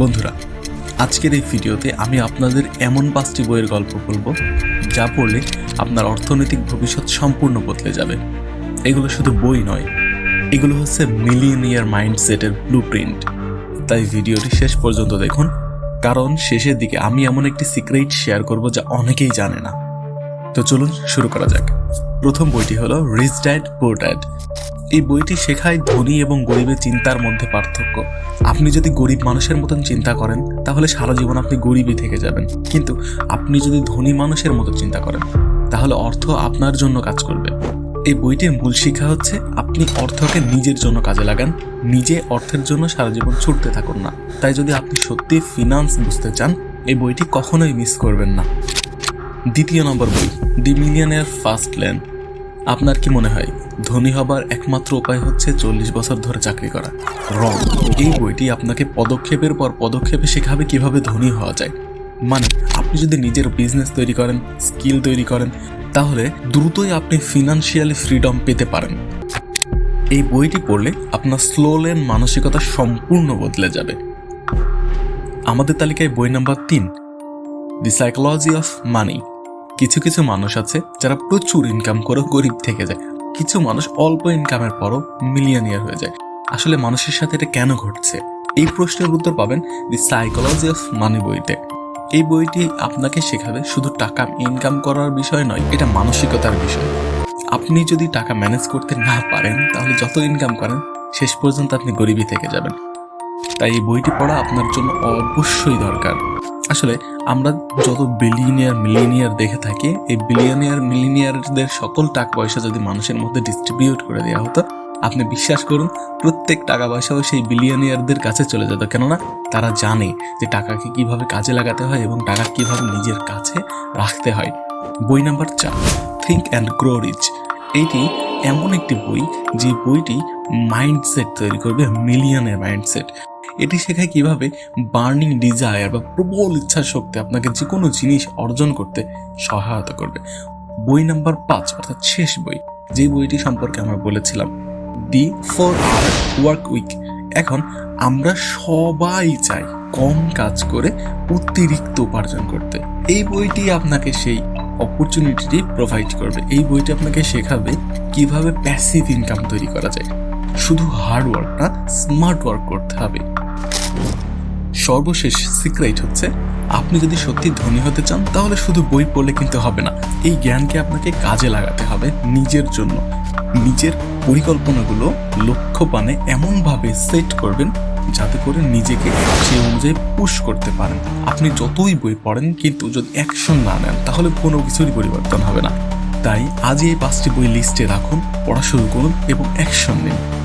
বন্ধুরা, আজকের এই ভিডিওতে আমি আপনাদের এমন পাঁচটি বইয়ের গল্প বলব যা পড়লে আপনার অর্থনৈতিক ভবিষ্যৎ সম্পূর্ণ বদলে যাবে। এগুলো শুধু বই নয়, এগুলো হচ্ছে মিলিয়নিয়ার মাইন্ডসেটের ব্লু প্রিন্ট তাই ভিডিওটি শেষ পর্যন্ত দেখুন, কারণ শেষের দিকে আমি এমন একটি সিক্রেট শেয়ার করব যা অনেকেই জানে না। তো চলুন শুরু করা যাক। প্রথম বইটি হলো রিচ ড্যাড পোর ড্যাড এই বইটি শেখায় ধনী এবং গরিবের চিন্তার মধ্যে পার্থক্য। আপনি যদি গরিব মানুষের মতন চিন্তা করেন, তাহলে সারা জীবন আপনি গরিবই থেকে যাবেন। কিন্তু আপনি যদি ধনী মানুষের মতো চিন্তা করেন, তাহলে অর্থ আপনার জন্য কাজ করবে। এই বইটির মূল শিক্ষা হচ্ছে, আপনি অর্থকে নিজের জন্য কাজে লাগান, নিজে অর্থের জন্য সারা জীবন ছুটতে থাকুন না। তাই যদি আপনি সত্যি ফিনান্স বুঝতে চান, এই বইটি কখনোই মিস করবেন না। দ্বিতীয় নম্বর বই দি মিলিয়নের ফার্স্ট ল্যান্ড আপনার কি মনে হয়, ধনী হবার একমাত্র উপায় হচ্ছে চল্লিশ বছর ধরে চাকরি করা? রং। এই বইটি আপনাকে পদক্ষেপের পর পদক্ষেপে শেখাবে কীভাবে ধনী হওয়া যায়। মানে আপনি যদি নিজের বিজনেস তৈরি করেন স্কিল তৈরি করেন, তাহলে দ্রুতই আপনি ফিনান্সিয়ালি ফ্রিডম পেতে পারেন। এই বইটি পড়লে আপনার স্লো লেন মানসিকতা সম্পূর্ণ বদলে যাবে। আমাদের তালিকায় বই নাম্বার তিন দি সাইকোলজি অফ মানি কিছু কিছু মানুষ আছে যারা প্রচুর ইনকাম করেও গরিব থেকে যায়। কিছু মানুষ অল্প ইনকামের পরও মিলিয়নিয়ার হয়ে যায়। আসলে মানুষের সাথে এটা কেন ঘটছে? এই প্রশ্নের উত্তর পাবেন দি সাইকোলজি অফ মানি বইতে। এই বইটি আপনাকে শেখাবে শুধু টাকা ইনকাম করার বিষয় নয়, এটা মানসিকতার বিষয়। আপনি যদি টাকা ম্যানেজ করতে না পারেন, তাহলে যত ইনকাম করেন, শেষ পর্যন্ত আপনি গরিবই থেকে যাবেন। তাই এই বইটি পড়া আপনার জন্য অবশ্যই দরকার। আসলে আমরা যত বিলিয়নিয়ার মিলিয়নিয়ার দেখে থাকি, এই বিলিয়নিয়ার মিলিয়নিয়ারদের সকল টাকা পয়সা যদি মানুষের মধ্যে ডিস্ট্রিবিউট করে দেওয়া হতো, আপনি বিশ্বাস করুন, প্রত্যেক টাকা পয়সাও সেই বিলিয়নিয়ারদের কাছে চলে যেত। কেননা তারা জানে যে টাকাকে কীভাবে কাজে লাগাতে হয় এবং টাকা কীভাবে নিজের কাছে রাখতে হয়। বই নাম্বার চার থিঙ্ক অ্যান্ড গ্রো রিচ এইটি এমন একটি বই, যে বইটি মাইন্ডসেট তৈরি করবে মিলিয়নের মাইন্ডসেট এটি শেখায় কীভাবে বার্নিং ডিজায়ার বা প্রবল ইচ্ছা শক্তি আপনাকে যে কোনো জিনিস অর্জন করতে সহায়তা করবে। বই নাম্বার পাঁচ, অর্থাৎ শেষ বই যে বইটি সম্পর্কে আমরা বলেছিলাম, the four hour work week. এখন আমরা সবাই চাই কম কাজ করে অতিরিক্ত উপার্জন করতে। এই বইটি আপনাকে সেই অপরচুনিটিটি প্রোভাইড করবে। এই বইটি আপনাকে শেখাবে কীভাবে প্যাসিভ ইনকাম তৈরি করা যায়। শুধু হার্ড ওয়ার্ক না স্মার্ট ওয়ার্ক করতে হবে। সর্বশেষ সিক্রেট হচ্ছে, আপনি যদি সত্যি ধনী হতে চান, তাহলে শুধু বই পড়লে কিন্তু হবে না। এই জ্ঞানকে আপনাকে কাজে লাগাতে হবে নিজের জন্য। নিজের পরিকল্পনাগুলো লক্ষ্যপানে এমনভাবে সেট করবেন, যাতে করে নিজেকে সেই অনুযায়ী পুশ করতে পারেন। আপনি যতই বই পড়েন, কিন্তু যদি অ্যাকশন না নেন, তাহলে কোনো কিছুরই পরিবর্তন হবে না। তাই আজই এই পাঁচটি বই লিস্টে রাখুন, পড়া শুরু করুন এবং অ্যাকশন নিন।